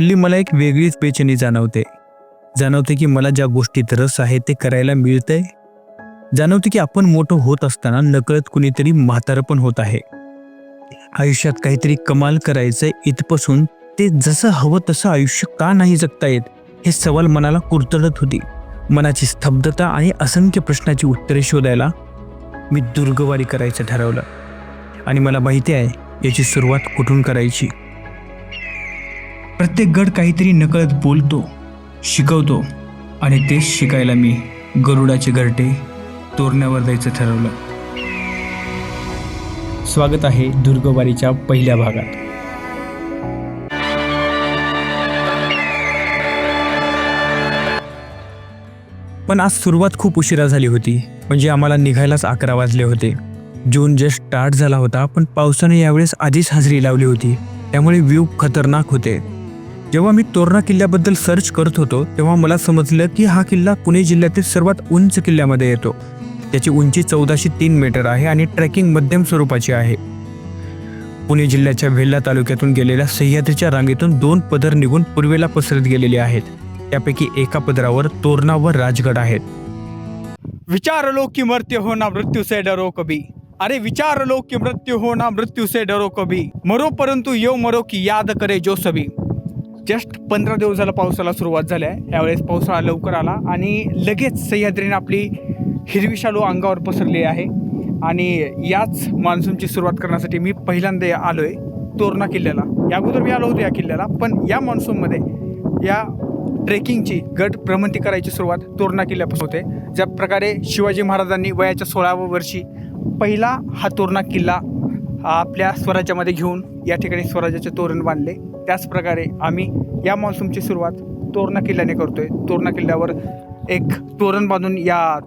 हल्ली मला एक वेगळीच बेचैनी जाणवते. जाणवते की मला ज्या गोष्टीत रस आहे ते करायला मिळतंय. जाणवते की आपण मोठं होत असताना नकळत कुणीतरी म्हातारं पण होत आहे. आयुष्यात काहीतरी कमाल करायचंय इथपासून ते जसं हवं तसं आयुष्य का नाही जगता येत हे सवाल मनाला कुरतडत होती. मनाची स्तब्धता आणि असंख्य प्रश्नाची उत्तरे शोधायला मी दुर्गवारी करायचं ठरवलं. आणि मला माहिती आहे याची सुरुवात कुठून करायची? प्रत्येक गड काहीतरी नकळत बोलतो शिकवतो आणि तेच शिकायला मी गरुडाचे घरटे तोरण्यावर जायचं ठरवलं. स्वागत आहे दुर्गवारीच्या पहिल्या भागात. पण आज सुरुवात खूप उशिरा झाली होती म्हणजे आम्हाला निघायलाच अकरा वाजले होते. जून जस्ट स्टार्ट झाला होता पण पावसाने यावेळेस आधीच हजेरी लावली होती. त्यामुळे व्ह्यू खतरनाक होते. जेव्हा मी तोरणा किल्ल्याबद्दल सर्च करत होतो तेव्हा मला समजलं की हा किल्ला पुणे जिल्ह्यातील सर्वात उंच किल्ल्यामध्ये येतो. त्याची उंची चौदाशे तीन मीटर आहे आणि ट्रेकिंग मध्यम स्वरूपाची आहे. पुणे जिल्ह्याच्या वेल्हा तालुक्यातून गेलेल्या सह्याद्रीच्या रांगेतून दोन पदर निघून पूर्वेला पसरत गेलेले आहेत. त्यापैकी एका पदरावर तोरणा व राजगड आहेत. विचार लो कि मरते हो ना मृत्यू से डरो कभी. अरे विचार लो कि मृत्यू हो ना मृत्यू से डरो कभी. मरो परंतु यो मरो की याद करे जो सभी. जस्ट पंधरा दिवस झाला पावसाला सुरुवात झाली आहे. यावेळेस पावसाळा लवकर आला आणि लगेच सह्याद्रीने आपली हिरवी शालू अंगावर पसरली आहे. आणि याच मान्सूनची सुरुवात करण्यासाठी मी पहिल्यांदा आलो आहे तोरणा किल्ल्याला. या अगोदर मी आलो होतो या किल्ल्याला पण या मान्सूनमध्ये या ट्रेकिंगची गट भ्रमंती करायची सुरुवात तोरणा किल्ल्यापासून होते. ज्या प्रकारे शिवाजी महाराजांनी वयाच्या सोळाव्या वर्षी पहिला हा तोरणा किल्ला आपल्या स्वराज्यामध्ये घेऊन या ठिकाणी स्वराज्याचे तोरण बांधले. त्याचप्रकारे आम्ही या मान्सूनची सुरुवात तोरणा किल्ल्याने करतोय. तोरणा किल्ल्यावर एक तोरण बांधून या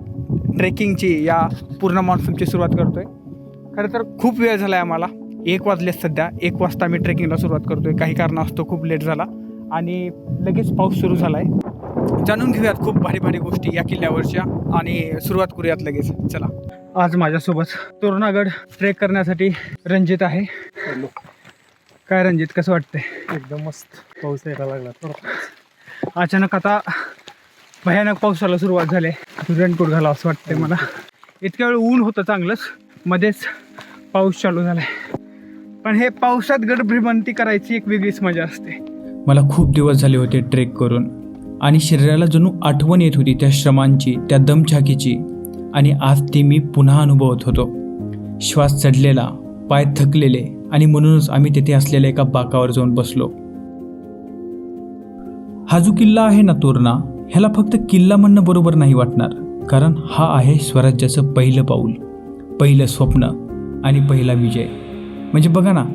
ट्रेकिंगची या पूर्ण मान्सूनची सुरुवात करतोय. खरं तर खूप वेळ झाला आहे आम्हाला. एक वाजले सध्या. एक वाजता आम्ही ट्रेकिंगला सुरुवात करतोय. काही कारणास्तव खूप लेट झाला. आणि लगेच पाऊस सुरू झाला आहे जाणून घेऊयात खूप भारी भारी गोष्टी या किल्ल्यावरच्या आणि सुरुवात करूयात लगेच. चला. आज माझ्यासोबत तोरणागड ट्रेक करण्यासाठी रंजित आहे. काय रंजित कसं वाटतंय? एकदम मस्त. पाऊस यायला लागला. अचानक आता भयानक पावसाला सुरुवात झाली. आहे रेनकोट घाला असं वाटतंय मला. इतक्या वेळ ऊन होतं चांगलंच. मध्येच पाऊस चालू झाला आहे पण हे पावसात गड भ्रमंती करायची एक वेगळीच मजा असते. मला खूप दिवस झाले होते ट्रेक करून. आणि शरीराला जणू आठवण येत होती त्या श्रमांची त्या दमछाकीची. आणि आज ती मी पुन्हा अनुभवत होतो. श्वास चढलेला पाय थकलेले आणि म्हणूनच आम्ही तेथे असलेल्या एका बाकावर जाऊन बसलो. हा जो किल्ला आहे ना तोरणा ह्याला फक्त किल्ला म्हणणं बरोबर नाही वाटणार कारण हा आहे स्वराज्याचं पहिलं पाऊल पहिलं स्वप्न आणि पहिला विजय. म्हणजे बघा ना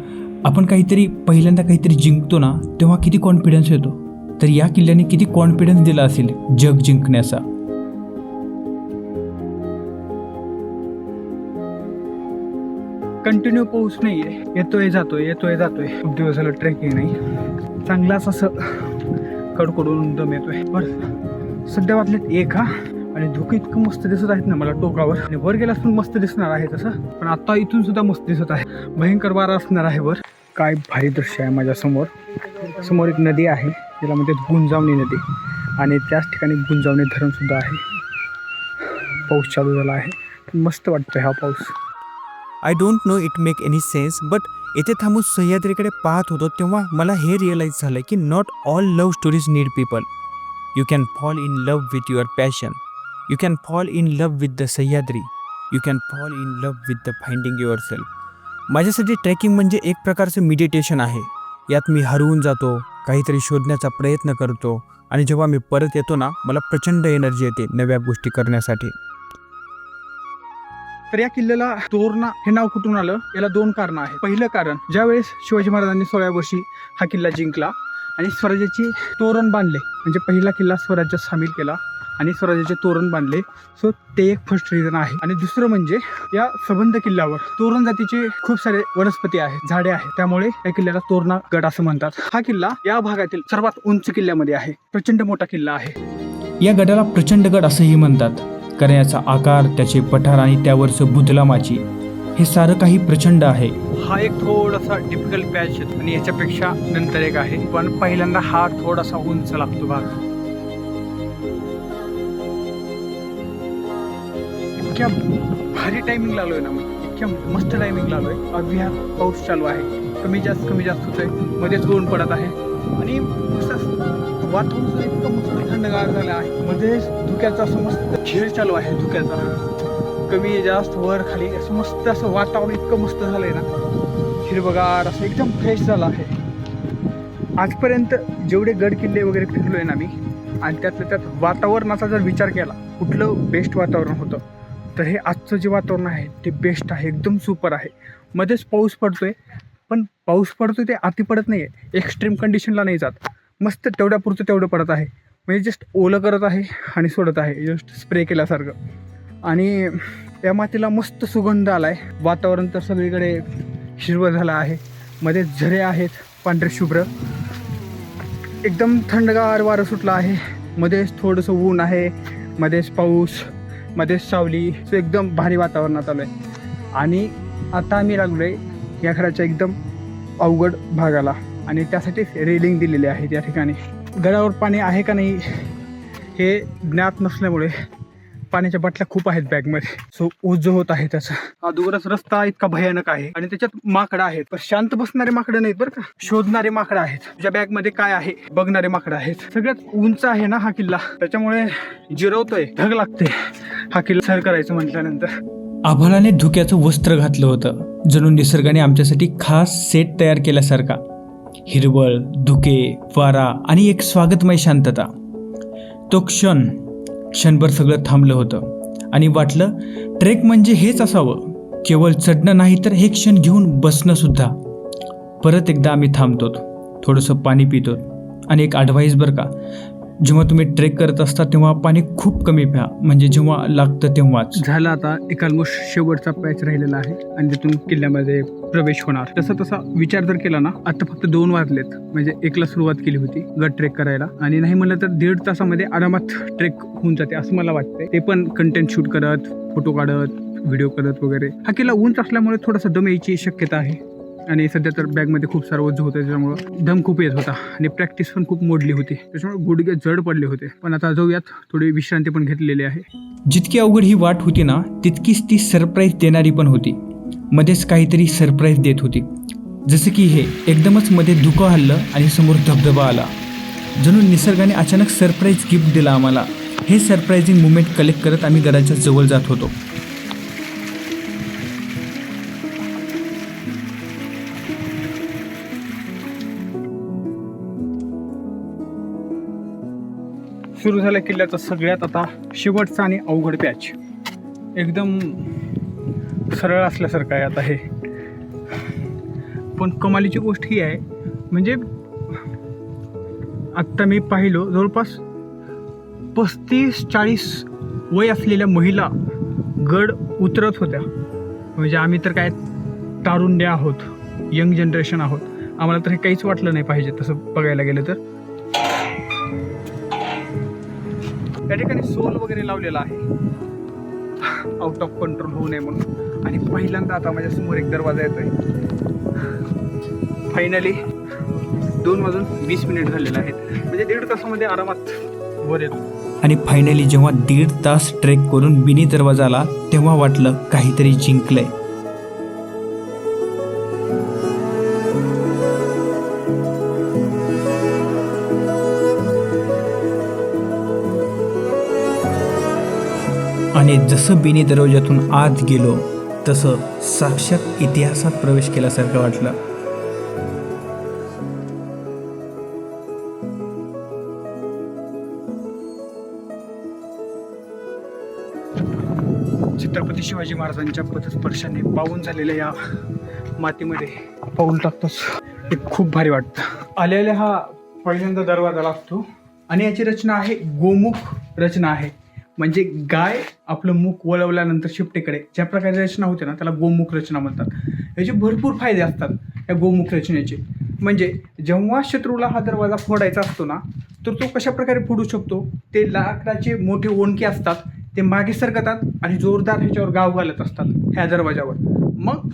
आपण काहीतरी पहिल्यांदा काहीतरी जिंकतो ना तेव्हा किती कॉन्फिडन्स येतो. तर या किल्ल्याने किती कॉन्फिडन्स दिला असेल जग जिंकण्याचा. कंटिन्यू पाऊस नाही आहे येतोय जातोय येतोय जातोय. खूप दिवस झालं ट्रेकिंग नाही. चांगलाच असं कडकडून दम येतोय. बरं. सध्या वाटलेत एक हा. आणि धुकं इतकं मस्त दिसत आहेत ना मला टोकावर. आणि वर गेल्यास पण मस्त दिसणार आहे तसं. पण आता इथून सुद्धा मस्त दिसत आहे. भयंकर वारा असणार आहे वर. काय भारी दृश्य आहे माझ्यासमोर. समोर एक नदी आहे. तिला म्हणतात गुंजावणी नदी. आणि त्याच ठिकाणी गुंजावणी धरण सुद्धा आहे. पाऊस चालू झाला आहे. मस्त वाटतोय हा पाऊस. I don't know it make any sense but येथे थांबून सह्याद्रीकडे पाहत होतो तेव्हा मला हे रिअलाईज झालं की not all love stories need people you can fall in love with your passion you can fall in love with the Sahyadri. You can fall in love with the finding yourself माझ्यासाठी trekking म्हणजे एक प्रकारचं meditation आहे. यात मी हरवून जातो काहीतरी शोधण्याचा प्रयत्न करतो आणि जेव्हा मी परत येतो ना मला प्रचंड एनर्जी येते नव्या गोष्टी करण्यासाठी. तर या किल्ल्याला तोरणा हे नाव कुठून आलं? याला दोन कारण आहे पहिलं कारण ज्यावेळेस शिवाजी महाराजांनी सोळाव्या वर्षी हा किल्ला जिंकला आणि स्वराज्याची तोरण बांधले म्हणजे पहिला किल्ला स्वराज्यात सामील केला आणि स्वराज्याचे तोरण बांधले सो ते एक फर्स्ट रिझन आहे. आणि दुसरं म्हणजे या सबंध किल्ल्यावर तोरण जातीचे खूप सारे वनस्पती आहेत झाडे आहेत. त्यामुळे या किल्ल्याला तोरणा गड असं म्हणतात. हा किल्ला या भागातील सर्वात उंच किल्ल्यामध्ये आहे. प्रचंड मोठा किल्ला आहे. या गडाला प्रचंड गड असंही म्हणतात. करण्याचा आकार त्याचे पठार आणि त्यावरचं बुधलामाची हे सारं काही प्रचंड आहे. हा एक थोडासा डिफिकल्ट पॅच आहे आणि याच्यापेक्षा नंतर एक आहे. पण पहिल्यांदा हा थोडासा उंच लागतो भाग. इतक्या भारी टायमिंग लागलोय ना इतक्या मस्त टायमिंग लागलोय अगदी पाऊस चालू आहे. कमी जास्त कमी जास्त होतोय. मध्येच ऊन पडत आहे. आणि असं वातावरण सुद्धा इतकं मस्त थंडगार झालं आहे. मध्येच धुक्याचा असं मस्त खेळ चालू आहे धुक्याचा. कमी जास्त वर खाली असं मस्त असं वातावरण इतकं मस्त झालंय ना. हिरवगार असं एकदम फ्रेश झालं आहे. आजपर्यंत जेवढे गड किल्ले वगैरे फिरलोय ना मी आणि त्यातल्या त्यात वातावरणाचा जर विचार केला कुठलं बेस्ट वातावरण होतं? तर हे आजचं जे वातावरण आहे ते बेस्ट आहे. एकदम सुपर आहे. मध्येच पाऊस पडतोय पण पाऊस पडतोय ते अति पडत नाही आहे एक्स्ट्रीम कंडिशनला नाही जात. मस्त तेवढ्यापुरतं तेवढं पडत आहे. म्हणजे जस्ट ओलं करत आहे आणि सोडत आहे. जस्ट स्प्रे केल्यासारखं. आणि या मातीला मस्त सुगंध आला आहे वातावरण तर सगळीकडे हिरवं झालं आहे. मध्ये झरे आहेत. पांढरे शुभ्र. एकदम थंडगार वारं सुटलं आहे. मध्येच थोडंसं ऊन आहे. मध्येच पाऊस. मध्येच सावली. सो एकदम भारी वातावरणात आलं आहे आणि आता आम्ही लागलो आहे या घराच्या एकदम अवघड भागाला. आणि त्यासाठी रेलिंग दिलेली आहे त्या ठिकाणी. गडावर पाणी आहे का नाही हे ज्ञात नसल्यामुळे पाण्याच्या बाटल्या खूप आहेत बॅगमध्ये. सो ओझ होत आहे त्याचा. अगोदरच रस्ता इतका भयानक आहे आणि त्याच्यात माकडं आहेत. पण शांत बसणारे माकडं नाहीत बरं का. शोधणारे माकडं आहेत. तुझ्या बॅगमध्ये काय आहे बघणारे माकडं आहेत. सगळ्यात उंच आहे ना हा किल्ला. त्याच्यामुळे जिरवतोय ढग लागते. हा किल्ला सर करायचं म्हटल्यानंतर. आभाळाने धुक्याचं वस्त्र घातलं होतं. जणून निसर्गाने आमच्यासाठी खास सेट तयार केल्यासारखा. हिरवळ धुके वारा आणि एक स्वागतमय शांतता. तो क्षण क्षणभर सगळं थांबलं होतं आणि वाटलं ट्रेक म्हणजे हेच असावं. केवळ चढणं नाही तर हे क्षण घेऊन बसणंसुद्धा परत एकदा आम्ही थांबतो थोडंसं पाणी पितो आणि एक ॲडवाईस बरं का जेव्हा तुम्ही ट्रेक करत असता तेव्हा पाणी खूप कमी प्या. म्हणजे जेव्हा लागतं तेव्हाच. झाला आता एक ऑलमोस्ट शेवटचा पॅच राहिलेला आहे आणि तिथून किल्ल्यामध्ये प्रवेश होणार. तसा तसा विचार जर केला ना आता फक्त दोन वाजलेत. म्हणजे एकला सुरुवात केली होती गट ट्रेक करायला. आणि नाही म्हणलं तर दीड तासामध्ये आरामात ट्रेक होऊन जाते असं मला वाटतंय. ते पण कंटेंट शूट करत फोटो काढत व्हिडिओ करत वगैरे. हा किल्ला उंच असल्यामुळे थोडासा दम यायची शक्यता आहे. आणि सध्या तर बॅगमध्ये खूप सारं ओझं होतं त्याच्यामुळं दम खूप येत होता. आणि प्रॅक्टिस पण खूप मोडली होती. त्याच्यामुळे गुडघे जड पडले होते. पण आता जाऊयात थोडी विश्रांती पण घेतलेली आहे. जितकी अवघड ही वाट होती ना तितकीच ती सरप्राईज देणारी पण होती. मध्येच काहीतरी सरप्राईज देत होती. जसं की हे एकदमच मध्ये धुकं हल्लं आणि समोर धबधबा आला. जणू निसर्गाने अचानक सरप्राईज गिफ्ट दिला आम्हाला. हे सरप्राईझिंग मुमेंट कलेक्ट करत आम्ही घराच्या जवळ जात होतो. सुरू झाला किल्ल्याचा सगळ्यात आता शेवटचा आणि अवघड पॅच. एकदम सरळ असल्यासारखं आहे आता हे. पण कमालीची गोष्ट ही आहे म्हणजे आत्ता मी पाहिलो जवळपास पस्तीस चाळीस वय असलेल्या महिला गड उतरत होत्या. म्हणजे आम्ही तर काय तारुण्य आहोत यंग जनरेशन आहोत. आम्हाला तर हे काहीच वाटलं नाही पाहिजे तसं बघायला गेलं तर. त्या ठिकाणी सोल वगैरे लावलेला आहे. आउट ऑफ कंट्रोल होऊ नये म्हणून. आणि पहिल्यांदा आता माझ्यासमोर एक दरवाजा येतोय. फायनली दोन वाजून वीस मिनिट झालेला आहेत. म्हणजे दीड तासामध्ये आरामात वर येतो. आणि फायनली जेव्हा दीड तास ट्रेक करून बिनी दरवाजा आला तेव्हा वाटलं काहीतरी जिंकलंय. आणि जसं बिनी दरवाजातून आत गेलो तसं साक्षात इतिहासात प्रवेश केल्यासारखं वाटलं. छत्रपती शिवाजी महाराजांच्या पथस्पर्शाने पावून झालेल्या या मातीमध्ये पाऊल टाकतोच हे खूप भारी वाटतं. आलेल्या हा पहिल्यांदा दरवाजा लागतो. आणि याची रचना आहे गोमुख रचना आहे. म्हणजे गाय आपलं मुख वळवल्यानंतर शिपटेकडे ज्या प्रकारे रचना होते ना त्याला गोमुख रचना म्हणतात. याचे भरपूर फायदे असतात या गोमुख रचनेचे. म्हणजे जेव्हा शत्रूला हा दरवाजा फोडायचा असतो ना तर तो कशा प्रकारे फोडू शकतो? ते लाकडाचे मोठे ओणके असतात ते मागे सरकतात आणि जोरदार ह्याच्यावर गाव घालत असतात ह्या दरवाजावर. मग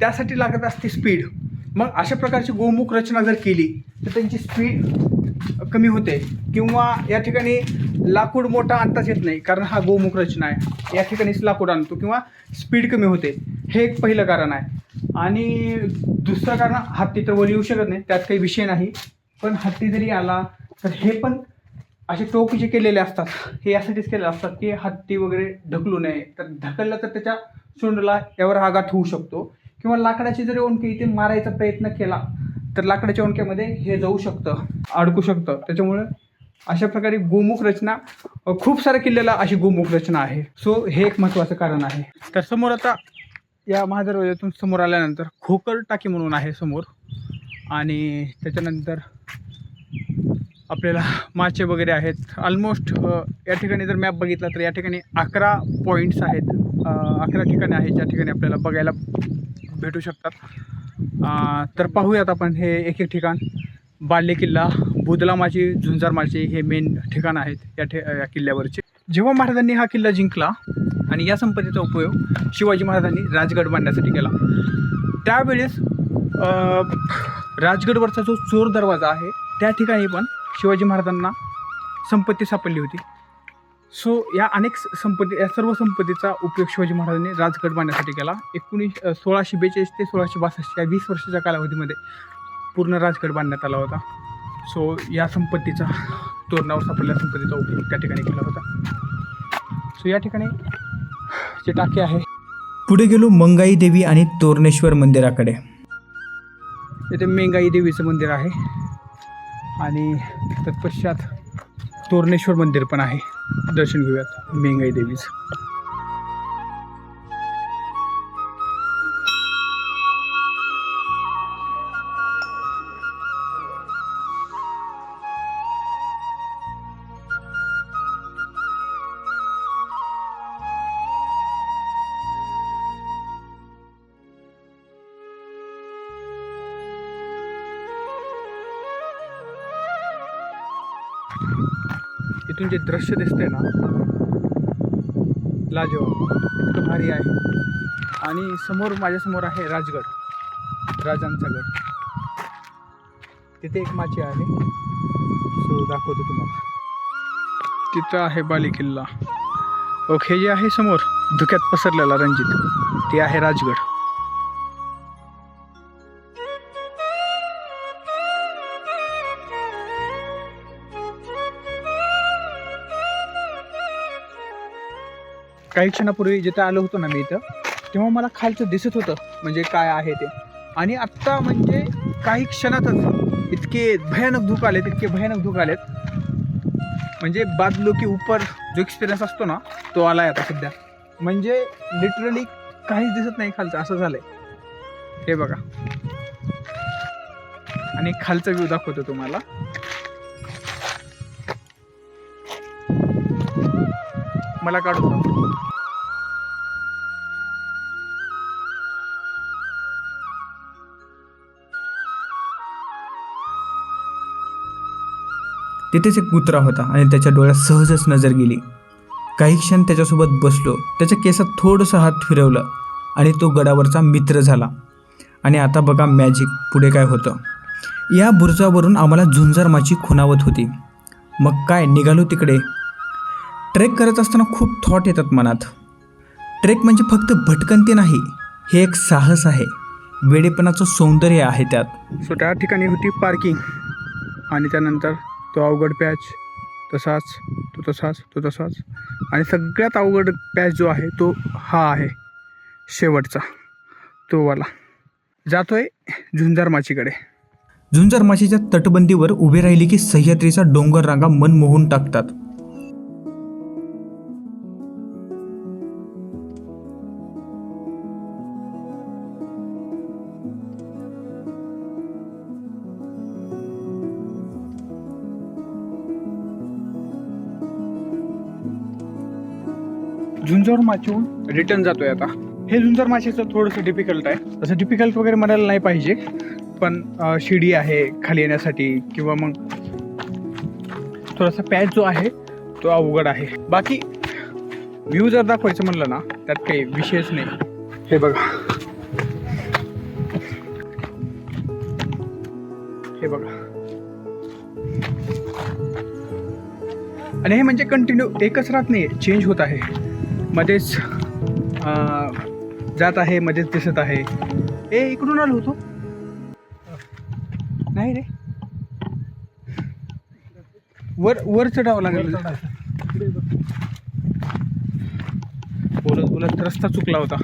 त्यासाठी लागत असते स्पीड मग अशा प्रकारची गोमुख रचना जर केली तर त्यांची स्पीड कमी होते. किंवा या ठिकाणी लाकूड मोठा आणताच येत नाही कारण हा गोमुख रचना आहे. या ठिकाणीच लाकूड आणतो किंवा स्पीड कमी होते. हे एक पहिलं कारण आहे. आणि दुसरं कारण हत्ती तर वर येऊ शकत नाही त्यात काही विषय नाही. पण हत्ती जरी आला तर हे पण असे टोक जे केलेले असतात हे यासाठीच केलेले असतात की हत्ती वगैरे ढकलू नये. तर ढकललं तर त्याच्या सोंडला यावर आघात होऊ शकतो. किंवा लाकडाची जरी ओंडके इथे मारायचा प्रयत्न केला तर लाकडाच्या ओंडक्यामध्ये हे जाऊ शकतं अडकू शकतं. त्याच्यामुळे अशा प्रकारे गोमुख रचना खूप साऱ्या किल्ल्याला अशी गोमुख रचना आहे. सो हे एक महत्त्वाचं कारण आहे. तर समोर आता या महादरवाज्यातून समोर आल्यानंतर खोकर टाकी म्हणून आहे समोर. आणि त्याच्यानंतर आपल्याला माचे वगैरे आहेत. ऑलमोस्ट या ठिकाणी जर मॅप बघितला तर या ठिकाणी अकरा पॉईंट्स आहेत. अकरा ठिकाणे आहेत ज्या ठिकाणी आपल्याला बघायला भेटू शकतात. तर पाहूयात आपण हे एक एक ठिकाण. बाल्ले किल्ला बुदलामाची झुंजारमाची हे मेन ठिकाण आहेत या ठे या किल्ल्यावरचे. जेव्हा महाराजांनी हा किल्ला जिंकला आणि या संपत्तीचा उपयोग शिवाजी महाराजांनी राजगड बांधण्यासाठी केला त्यावेळेस राजगडवरचा जो चोर दरवाजा आहे त्या ठिकाणी पण शिवाजी महाराजांना संपत्ती सापडली होती. सो या अनेक संपत्ती या सर्व संपत्तीचा उपयोग शिवाजी महाराजांनी राजगड बांधण्यासाठी केला. एकोणीस सोळाशे बेचाळीस ते सोळाशे बासष्ट या वीस वर्षाच्या कालावधीमध्ये पूर्ण राजगड बांधण्यात आला होता. सो या संपत्तीचा तोरणावर सापडलेल्या संपत्तीचा उपयोग त्या ठिकाणी केला होता. सो या ठिकाणी जे टाके आहे पुढे गेलो मंगाई देवी आणि तोरणेश्वर मंदिराकडे. इथे मेंगाई देवीचं मंदिर आहे. आणि तत्पश्चात तोरणेश्वर मंदिर पण आहे. दर्शन घेऊयात. मेंगाई देवीचं. इथून जे दृश्य दिसते ना लाजवाब इतकं भारी आहे. आणि समोर माझ्यासमोर आहे राजगड राजांचा गड. तिथे एक माची आहे. सो दाखवतो तुम्हाला. तिथं आहे बाली किल्ला. ओके हे जे आहे समोर धुक्यात पसरलेला रणजित ते आहे राजगड. काही क्षणापूर्वी जिथं आलो होतो ना मी इथं तेव्हा मला खालचं दिसत होतं म्हणजे काय आहे ते. आणि आत्ता म्हणजे काही क्षणातच इतके भयानक धूक आलेत इतके भयानक धूक आलेत. म्हणजे बादलो की उपर जो एक्सपिरियन्स असतो ना तो आला आहे आता सध्या. म्हणजे लिटरली काहीच दिसत नाही खालचं असं झालंय. हे बघा. आणि खालचा व्ह्यू दाखवतो तुम्हाला. मला काढून तिथेच एक कुत्रा होता आणि त्याच्या डोळ्यात सहजच नजर गेली. काही क्षण त्याच्यासोबत बसलो त्याच्या केसात थोडंसं हात फिरवलं आणि तो गडावरचा मित्र झाला. आणि आता बघा मॅजिक पुढे काय होतं. या बुरजावरून आम्हाला झुंजारमाची खुणावत होती. मग काय निघालो तिकडे. ट्रेक करत असताना खूप थॉट येतात मनात. ट्रेक म्हणजे फक्त भटकंती नाही हे एक साहस आहे. वेडेपणाचं सौंदर्य आहे त्यात. सो त्या ठिकाणी होती पार्किंग आणि त्यानंतर तो अवघड पॅच तसाच तो तसाच तो तसाच. आणि सगळ्यात अवघड पॅच जो आहे तो हा आहे शेवटचा. तोवाला जातो जातोय झुंजार माचीकडे. झुंजार माशीच्या तटबंदीवर उभे राहिली की सह्याद्रीचा डोंगर रांगा मन मोहून टाकतात. माचून रिटर्न जातोय आता. हे झुंजार माशाचं थोडंसं डिफिकल्ट आहे. तसं डिफिकल्ट वगैरे म्हणायला नाही पाहिजे पण शिडी आहे खाली येण्यासाठी किंवा मग थोडासा पॅच जो आहे तो अवघड आहे. बाकी व्ह्यू जर दाखवायचं म्हणलं ना त्यात काही विशेष नाही. हे बघा. हे बघा. आणि हे म्हणजे कंटिन्यू एकच राहत नाही चेंज होत आहे. मध्येच जात आहे मध्येच दिसत आहे. ए इकडून आलो होतो. नाही रे. वर वर चढावं लागेल. बोलत बोलत रस्ता चुकला होता.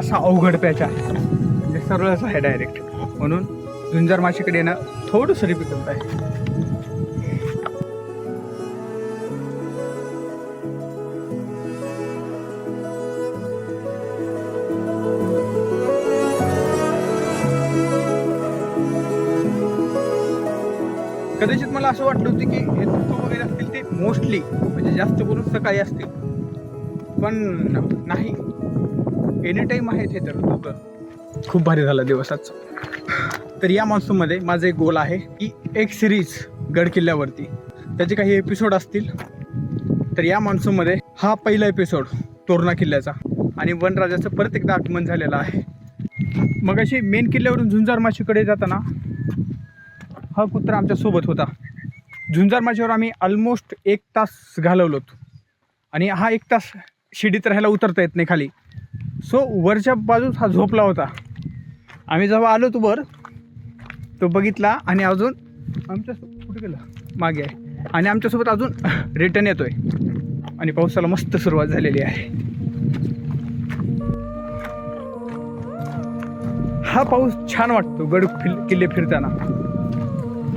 असा अवघड पॅच आहे म्हणजे सरळच आहे डायरेक्ट म्हणून झुंजार माशीकडे येणं थोडंसं रिपीट आहे. कदाचित मला असं वाटलं होतं की हे धुकं वगैरे असतील ते मोस्टली म्हणजे जास्त करून सकाळी असतील. पण नाही. एनी टाईम आहेत हे तर दोघं. खूप भारी झाला दिवस तर या मान्सूनमध्ये माझं एक गोल आहे की एक सिरीज गड किल्ल्यावरती. त्याचे काही एपिसोड असतील. तर या मान्सूनमध्ये हा पहिला एपिसोड तोरणा किल्ल्याचा आणि वनराजाचं परत एकदा आगमन झालेलं आहे. मग अशी मेन किल्ल्यावरून झुंजार माशीकडे जाताना हा कुत्रा आमच्यासोबत होता. झुंजार माशीवर आम्ही ऑलमोस्ट एक तास घालवलोत आणि हा एक तास शिडीत राहायला उतरता येत नाही खाली. सो वरच्या बाजूस हा झोपला होता. आम्ही जेव्हा आलो तो वर तो बघितला आणि अजून आमच्या कुठे गेला? मागे आहे. आणि आमच्यासोबत अजून रिटर्न येतो आहे आणि पावसाला मस्त सुरुवात झालेली आहे. हा पाऊस छान वाटतो गड फिल किल्ले फिरताना.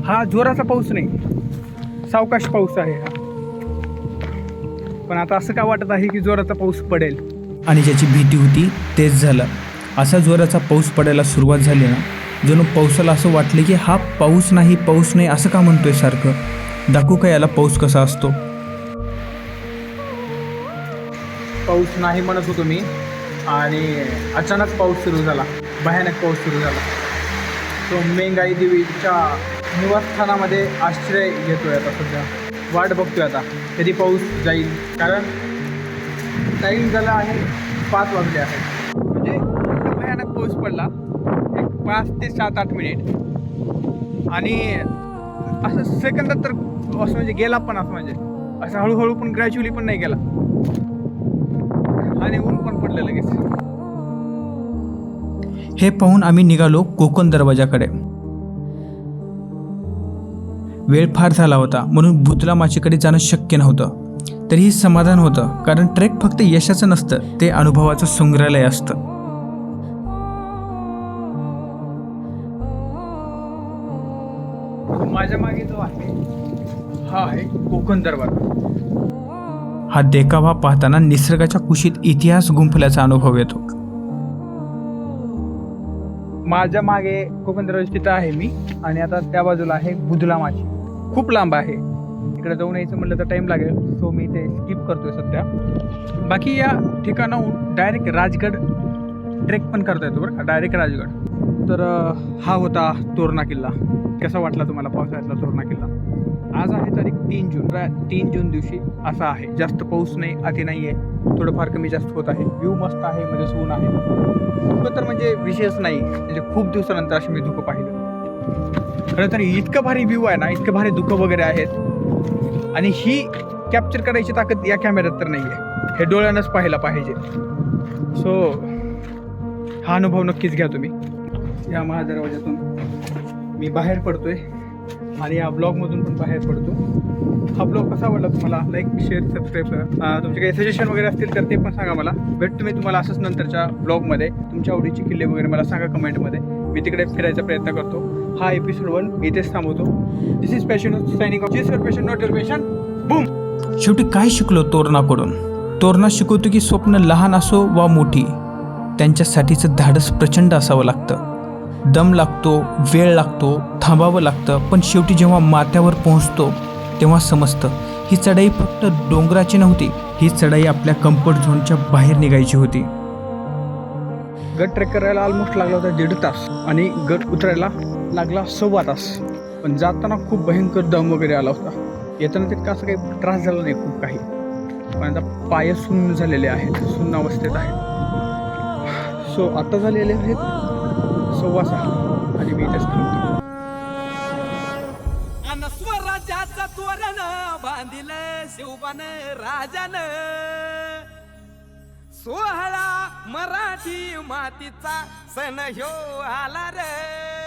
हा जोराचा पाऊस नाही. सावकाश पाऊस आहे हा. पण आता असं का वाटत आहे की जोराचा पाऊस पडेल? आणि ज्याची भीती होती तेच झालं. असा जोराचा पाऊस पडायला सुरुवात झाली ना जणू पावसाला असं वाटलं की हा पाऊस नाही पाऊस नाही असं का म्हणतोय सारखं? दाखवू का याला पाऊस कसा असतो? पाऊस नाही म्हणत होतो मी. आणि अचानक पाऊस सुरू झाला. भयानक पाऊस सुरू झाला. तो मेंगाई देवीच्या निवासस्थानामध्ये आश्रय घेतोय आता सध्या. वाट बघतोय आता. कधी पाऊस जाईल. कारण टाईम झाला आहे पाच वाजले आहेत. म्हणजे भयानक पाऊस पडला. एक पाच ते सात आठ मिनिट. आणि असं सेकंदात तर असं म्हणजे गेला पण असं म्हणजे. असं हळूहळू पण ग्रॅज्युअली पण नाही गेला. आणि ऊन पण पडलं लगेच. हे पाहून आम्ही निघालो कोकण दरवाजाकडे. वेळ फार झाला होता म्हणून भुतला माचीकडे जाणं शक्य नव्हतं. तरीही समाधान होतं. कारण ट्रेक फक्त यशाचं नसतं ते अनुभवाचं संग्रहालय असतं. माझ्या मागे जो आहे. हा आहे कोकण दरबार. हा देखावा पाहताना निसर्गाच्या कुशीत इतिहास गुंफल्याचा अनुभव येतो. माझ्या मागे कोकण दरबार तिथं आहे मी. आणि आता त्या बाजूला आहे बुधला माची. खूप लांब आहे. इकडे जाऊन यायचं म्हटलं तर टाईम लागेल. सो मी ते स्किप करतोय सध्या. बाकी या ठिकाणाहून डायरेक्ट राजगड ट्रेक पण करता येतो बरं का? डायरेक्ट राजगड. तर हा होता तोरणा किल्ला. कसा वाटला तुम्हाला पावसाळ्यातला तोरणा किल्ला? आज आहे तारीख तीन जून. तीन जून दिवशी असा आहे. जास्त पाऊस नाही अति नाही आहे थोडंफार कमी जास्त होत आहे. व्ह्यू मस्त आहे म्हणजे सून आहे. धुकं तर म्हणजे विशेष नाही. म्हणजे खूप दिवसानंतर असे मी धुकं पाहिलं. खरं तर इतकं भारी व्ह्यू आहे ना इतकं भारी धुकं वगैरे आहेत. आणि ही कॅप्चर करायची ताकद या कॅमेऱ्यात तर नाही आहे हे डोळ्यानंच पाहायला पाहिजे. सो हा अनुभव नक्कीच घ्या तुम्ही. या महादरवाज्यातून मी बाहेर पडतोय. आणि या ब्लॉगमधून पण बाहेर पडतो. हा ब्लॉग कसा आवडला तुम्हाला? लाईक शेअर सबस्क्राईब करा. तुमचे काही सजेशन वगैरे असतील तर ते पण सांगा मला. भेटतो मी तुम्हाला असंच नंतरच्या ब्लॉगमध्ये तुमच्या आवडीचे किल्ले वगैरे मला सांगा कमेंटमध्ये मी तिकडे फिरायचा प्रयत्न करतो. हा एपिसोड वन इथेच थांबवतो. This is passion signing off your passion not your passion boom शेवटी काय शिकलो तोरणाकडून? तोरणा शिकवतो की स्वप्न लहान असो वा मोठी त्यांच्यासाठीचं धाडस प्रचंड असावं लागतं. दम लागतो वेळ लागतो थांबावं लागतं पण शेवटी जेव्हा माथ्यावर पोहोचतो तेव्हा समजतं ही चढाई फक्त डोंगराची नव्हती ही चढाई आपल्या कम्फर्ट झोनच्या बाहेर निघायची होती. गट ट्रेक करायला ऑलमोस्ट लागला होता दीड तास आणि गट उतरायला लागला सव्वा तास. पण जाताना खूप भयंकर दम वगैरे आला होता. येताना तितका असं काही त्रास झाला नाही खूप काही. पण आता पाय सुन्न झालेले आहेत सुन्न अवस्थेत आहेत. सो आता झालेले आहेत सव्वा सहा आणि मी इथेच थांबतो. स्वराज्याचं तोरण बांधिल शिवबान राजान. सोहळा मराठी मातीचा सण ह्यो आला रे.